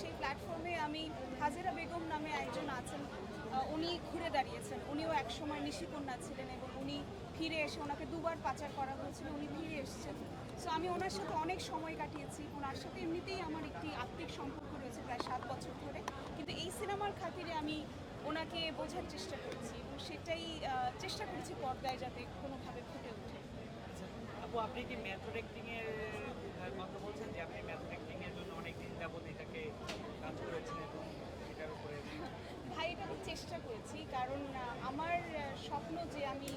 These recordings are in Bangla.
সেই প্ল্যাটফর্মে আমি হাজেরা বেগম নামে একজন আছেন উনি ঘুরে দাঁড়িয়েছেন। উনিও একসময় নিশিকন্যা ছিলেন এবং উনি ফিরে এসে ওনাকে দুবার পাচার করা হয়েছিল, উনি ফিরে এসেছেন। সো আমি ওনার সাথে অনেক সময় কাটিয়েছি। ওনার সাথে এমনিতেই আমার একটি আত্মিক সম্পর্ক রয়েছে প্রায় সাত বছর ধরে। কিন্তু এই সিনেমার খাতিরে আমি ওনাকে বোঝার চেষ্টা করেছি এবং সেটাই চেষ্টা করেছি পর্দায় যাতে কোনোভাবে ফুটে ওঠে। আপু, আপনি কি মেথড অ্যাক্টিং এর কথা বলছেন? যে আপনি মেথড অ্যাক্টিং এর জন্য অনেক দিন যাবত কারণ আমার স্বপ্ন যে আমি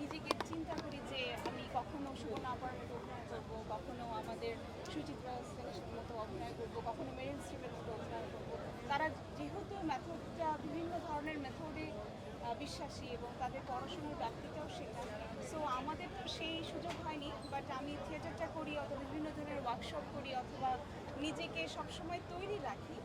নিজেকে চিন্তা করি যে আমি কখনো সুবর্ণ আপার মতো অভিনয় করব, কখনো আমাদের সুচিত্রা সেনের মতো অভিনয় করব, কখনো মেরিন স্ট্রিপের মতো অভিনয় করব। তারা যেহেতু মেথডটা বিভিন্ন ধরনের মেথডে বিশ্বাসী এবং তাদের পড়াশোনার ব্যাপ্তিটাও শেখায় সো আমাদের তো সেই সুযোগ হয়নি বাট আমি থিয়েটারটা করি অথবা বিভিন্ন ধরনের ওয়ার্কশপ করি অথবা নিজেকে সবসময় তৈরি রাখি।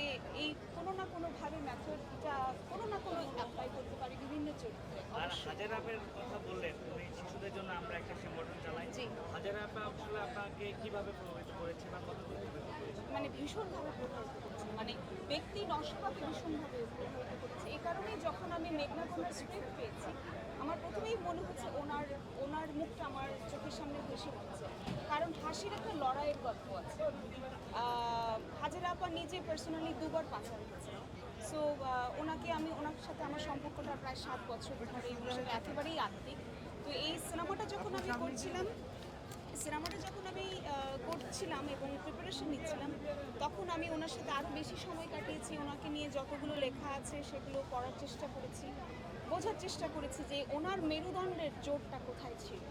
যাতে এই কোনো না কোনোভাবে মেথডটা কোনো না কোনো অ্যাপ্লাই করতে পারি বিভিন্ন চরিত্রে আর হাজার আপের কথা বললেন উনি শিশুদের জন্য আমরা একটা সংগঠন চালাই। জি। হাজার আপা আসলে আপনাকে কীভাবে প্রভাবিত করেছে বা করেছে? মানে ভীষণভাবে প্রভাবিত করেছে। মানে ব্যক্তি নষ্টভাবে ভীষণভাবে প্রভাবিত করেছে। এই কারণেই যখন আমি মেঘনা কন্যার স্ক্রিপ্ট পেয়েছি আমার প্রথমেই মনে হচ্ছে ওনার ওনার মুখটা আমার চোখের সামনে ভেসে উঠছে। কারণ হাসির একটা লড়াইয়ের গল্প আছে। আপা নিজে পার্সোনালি দুবার পাচার হয়েছে সো ওনাকে আমি, ওনার সাথে আমার সম্পর্কটা প্রায় সাত বছর ধরে ওনার সাথে একেবারেই আত্মিক। তো এই সিনেমাটা যখন আমি করছিলাম, সিনেমাটা যখন আমি করছিলাম এবং প্রিপারেশন নিচ্ছিলাম, তখন আমি ওনার সাথে আরও বেশি সময় কাটিয়েছি। ওনাকে নিয়ে যতগুলো লেখা আছে সেগুলো পড়ার চেষ্টা করেছি, বোঝার চেষ্টা করেছি যে ওনার মেরুদণ্ডের জোরটা কোথায় ছিল।